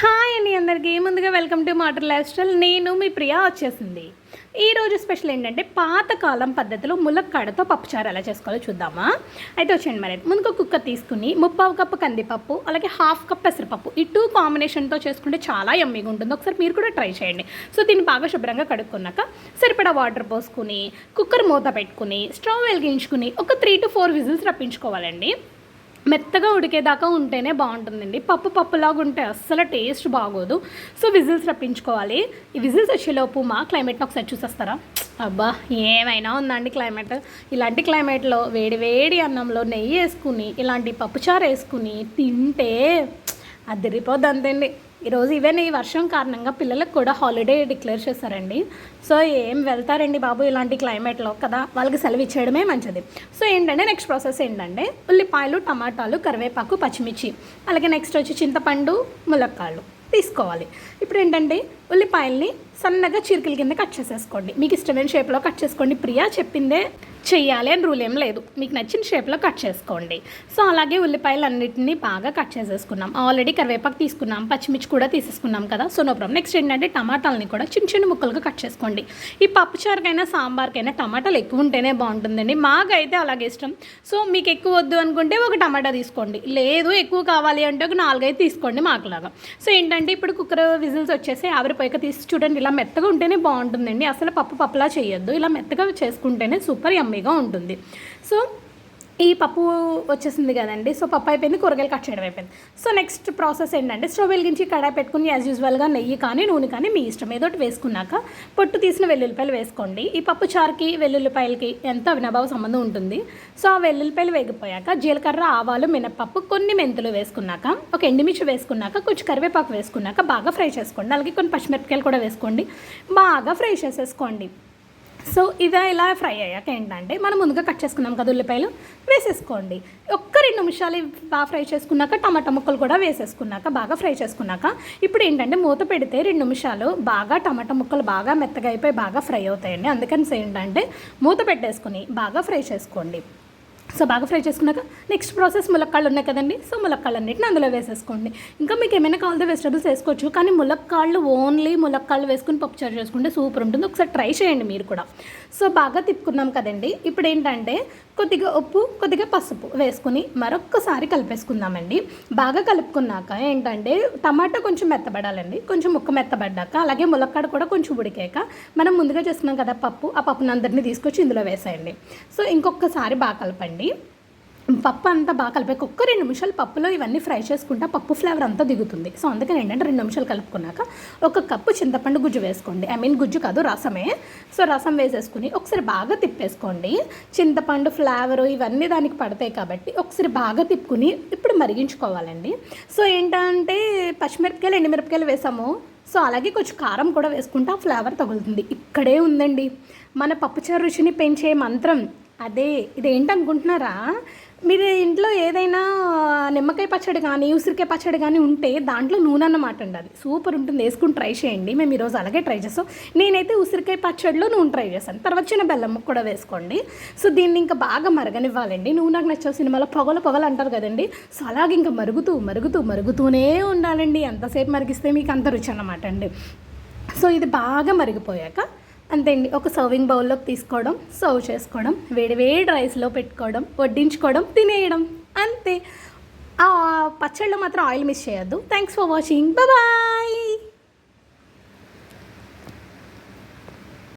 Hi అండి అందరికీ. ముందుగా welcome to matter life style. నేను మీ ప్రియా వచ్చేసింది. ఈరోజు స్పెషల్ ఏంటంటే పాతకాలం పద్ధతిలో ములక్కాడతో పప్పుచారు ఎలా చేసుకోవాలో చూద్దామా? అయితే వచ్చేయండి మరి. ముందుగా కుక్క తీసుకుని ముప్పావు కప్పు కందిపప్పు అలాగే హాఫ్ కప్ పెసరపప్పు ఈ టూ కాంబినేషన్తో చేసుకుంటే చాలా ఎమ్మీగా ఉంటుంది. ఒకసారి మీరు కూడా ట్రై చేయండి. సో దీన్ని బాగా శుభ్రంగా కడుక్కున్నాక సరిపడా వాటర్ పోసుకుని కుక్కర్ మూత పెట్టుకుని స్టవ్ వెలిగించుకుని ఒక త్రీ టు ఫోర్ విజిల్స్ రప్పించుకోవాలండి. మెత్తగా ఉడికేదాకా ఉంటేనే బాగుంటుందండి. పప్పు పప్పులాగా ఉంటే అస్సలు టేస్ట్ బాగోదు. సో విజిల్స్ రప్పించుకోవాలి. ఈ విజిల్స్ వచ్చేలోపు మా క్లైమేట్ని ఒకసారి చూసేస్తారా? అబ్బా ఏమైనా ఉందండి క్లైమేట్. ఇలాంటి క్లైమేట్లో వేడి వేడి అన్నంలో నెయ్యి వేసుకుని ఇలాంటి పప్పుచారు వేసుకుని తింటే అదిరిపోద్ది అంతండి ఈరోజు ఈవెన్ ఈ వర్షం కారణంగా పిల్లలకు కూడా హాలిడే డిక్లేర్ చేశారండి. సో ఏం వెళ్తారండి బాబు ఇలాంటి క్లైమేట్లో కదా వాళ్ళకి సెలవు ఇచ్చేయడమే మంచిది. సో ఏంటంటే నెక్స్ట్ ప్రాసెస్ ఏంటంటే ఉల్లిపాయలు టమాటాలు కరివేపాకు పచ్చిమిర్చి అలాగే నెక్స్ట్ వచ్చి చింతపండు ములక్కాళ్ళు తీసుకోవాలి. ఇప్పుడు ఏంటంటే ఉల్లిపాయల్ని సన్నగా చిరుకుల కింద కట్ చేసేసుకోండి. మీకు ఇష్టమైన షేప్లో కట్ చేసుకోండి. ప్రియా చెప్పిందే చెయ్యాలి అని రూల్ ఏం లేదు. మీకు నచ్చిన షేప్లో కట్ చేసుకోండి. సో అలాగే ఉల్లిపాయలు అన్నిటిని బాగా కట్ చేసేసుకున్నాం. ఆల్రెడీ కరివేపాకు తీసుకున్నాం. పచ్చిమిర్చి కూడా తీసేసుకున్నాం కదా. సో నో ప్రాబ్లం నెక్స్ట్ ఏంటంటే టమాటాలని కూడా చిన్న చిన్న ముక్కలుగా కట్ చేసుకోండి. ఈ పప్పుచారుకైనా సాంబార్కైనా టమాటాలు ఎక్కువ ఉంటేనే బాగుంటుందండి. మాకైతే అలాగే ఇష్టం. సో మీకు ఎక్కువ వద్దు అనుకుంటే ఒక టమాటా తీసుకోండి. లేదు ఎక్కువ కావాలి అంటే ఒక నాలుగైదు తీసుకోండి మాకులాగా. సో ఏంటంటే ఇప్పుడు కుక్కర్ విజిల్స్ వచ్చేసి ఆవిరిపోయాక తీసి చూడండి ఇలా మెత్తగా ఉంటేనే బాగుంటుందండి. అసలు పప్పు పప్పులా చేయొద్దు. ఇలా మెత్తగా చేసుకుంటేనే సూపర్ యమ్మీగా ఉంటుంది. సో ఈ పప్పు వచ్చేసింది కదండి. సో పప్పు అయిపోయింది కూరగాయలు కట్ చేయడం అయిపోయింది. సో నెక్స్ట్ ప్రాసెస్ ఏంటంటే స్టవ్ వెలిగించి కడాయి పెట్టుకుని యాజ్ యూజువల్గా నెయ్యి కానీ నూనె కానీ మీ ఇష్టం ఏదో ఒకటి వేసుకున్నాక పొట్టు తీసిన వెల్లుల్లిపాయలు వేసుకోండి. ఈ పప్పు చారుకి వెల్లుల్లిపాయలకి ఎంత అవినాభావ సంబంధం ఉంటుంది? సో ఆ వెల్లుల్లిపాయలు వేగిపోయాక జీలకర్ర ఆవాలు మినపప్పు కొన్ని మెంతులు వేసుకున్నాక ఒక ఎండుమిర్చి వేసుకున్నాక కొంచెం కరివేపాకు వేసుకున్నాక బాగా ఫ్రై చేసుకోండి. అలాగే కొన్ని పచ్చిమిరపకాయలు కూడా వేసుకోండి. బాగా ఫ్రై చేసేసుకోండి. సో ఇది ఇలా ఫ్రై అయ్యాక ఏంటంటే మనం ముందుగా కట్ చేసుకున్నాం కదా ఉల్లిపాయలు వేసేసుకోండి. ఒక్క రెండు నిమిషాలు బాగా ఫ్రై చేసుకున్నాక టమాటా ముక్కలు కూడా వేసేసుకున్నాక బాగా ఫ్రై చేసుకున్నాక ఇప్పుడు ఏంటంటే మూత పెడితే రెండు నిమిషాలు బాగా టమాటా ముక్కలు బాగా మెత్తగా అయిపోయి బాగా ఫ్రై అవుతాయండి. అందుకని ఏంటంటే మూత పెట్టేసుకుని బాగా ఫ్రై చేసుకోండి. సో బాగా ఫ్రై చేసుకున్నాక నెక్స్ట్ ప్రాసెస్ ములక్కాళ్ళు ఉన్నాయి కదండి. సో ములక్కాళ్ళు అన్నిటిని అందులో వేసేసుకోండి. ఇంకా మీకు ఏమైనా కావాలంటే వెజిటబుల్స్ వేసుకోవచ్చు. కానీ ములక్కాళ్ళు ఓన్లీ ములక్కాళ్ళు వేసుకుని పప్పుచారు చేసుకుంటే సూపర్ ఉంటుంది. ఒకసారి ట్రై చేయండి మీరు కూడా. సో బాగా తిప్పుకున్నాం కదండి. ఇప్పుడు ఏంటంటే కొద్దిగా ఉప్పు కొద్దిగా పసుపు వేసుకుని మరొక్కసారి కలిపేసుకుందామండి. బాగా కలుపుకున్నాక ఏంటంటే టమాటా కొంచెం మెత్తబడాలండి. కొంచెం ముక్క మెత్తబడ్డాక అలాగే ములక్కాడ కూడా కొంచెం ఉడికాక మనం ముందుగా చేసుకున్నాం కదా పప్పు. ఆ పప్పునందరినీ తీసుకొచ్చి ఇందులో వేసేయండి. సో ఇంకొకసారి బాగా కలపండి. పప్పు అంతా బాగా కలిపాక ఒక్క రెండు నిమిషాలు పప్పులో ఇవన్నీ ఫ్రై చేసుకుంటా పప్పు ఫ్లేవర్ అంతా దిగుతుంది. సో అందుకని ఏంటంటే రెండు నిమిషాలు కలుపుకున్నాక ఒక కప్పు చింతపండు గుజ్జు వేసుకోండి. ఐ మీన్ గుజ్జు కాదు రసమే. సో రసం వేసేసుకుని ఒకసారి బాగా తిప్పేసుకోండి. చింతపండు ఫ్లేవర్ ఇవన్నీ దానికి పడతాయి కాబట్టి ఒకసారి బాగా తిప్పుకుని ఇప్పుడు మరిగించుకోవాలండి. సో ఏంటంటే పచ్చిమిరపకాయలు ఎండుమిరపకాయలు వేసాము. సో అలాగే కొంచెం కారం కూడా వేసుకుంటే ఆ ఫ్లేవర్ తగులుతుంది. ఇక్కడే ఉందండి. మన పప్పుచారు రుచిని పెంచే మంత్రం అదే ఇదేంటనుకుంటున్నారా? మీరు ఇంట్లో ఏదైనా నిమ్మకాయ పచ్చడి కానీ ఉసిరికాయ పచ్చడి కానీ ఉంటే దాంట్లో నూనె అన్నమాట అండి అది. సూపర్ ఉంటుంది. వేసుకుని ట్రై చేయండి. మేము ఈరోజు అలాగే ట్రై చేస్తాం. నేనైతే ఉసిరికాయ పచ్చడిలో నూనె ట్రై చేశాను. తర్వాత చిన్న బెల్లం ముక్క కూడా వేసుకోండి. సో దీన్ని ఇంకా బాగా మరగనివ్వాలండి. నువ్వు నాకు నచ్చిన సినిమాలో పొగలు పొగలు అంటారు కదండి. సో అలాగే ఇంకా మరుగుతూ మరుగుతూ మరుగుతూనే ఉండాలండి. ఎంతసేపు మరిగిస్తే మీకు అంత రుచి అన్నమాట అండి. సో ఇది బాగా మరిగిపోయాక అంతే అండి ఒక సర్వింగ్ బౌల్లోకి తీసుకోవడం సర్వ్ చేసుకోవడం వేడి వేడి రైస్లో పెట్టుకోవడం వడ్డించుకోవడం తినేయడం అంతే. ఆ పచ్చళ్ళు మాత్రం ఆయిల్ మిస్ చేయొద్దు. Thanks for watching bye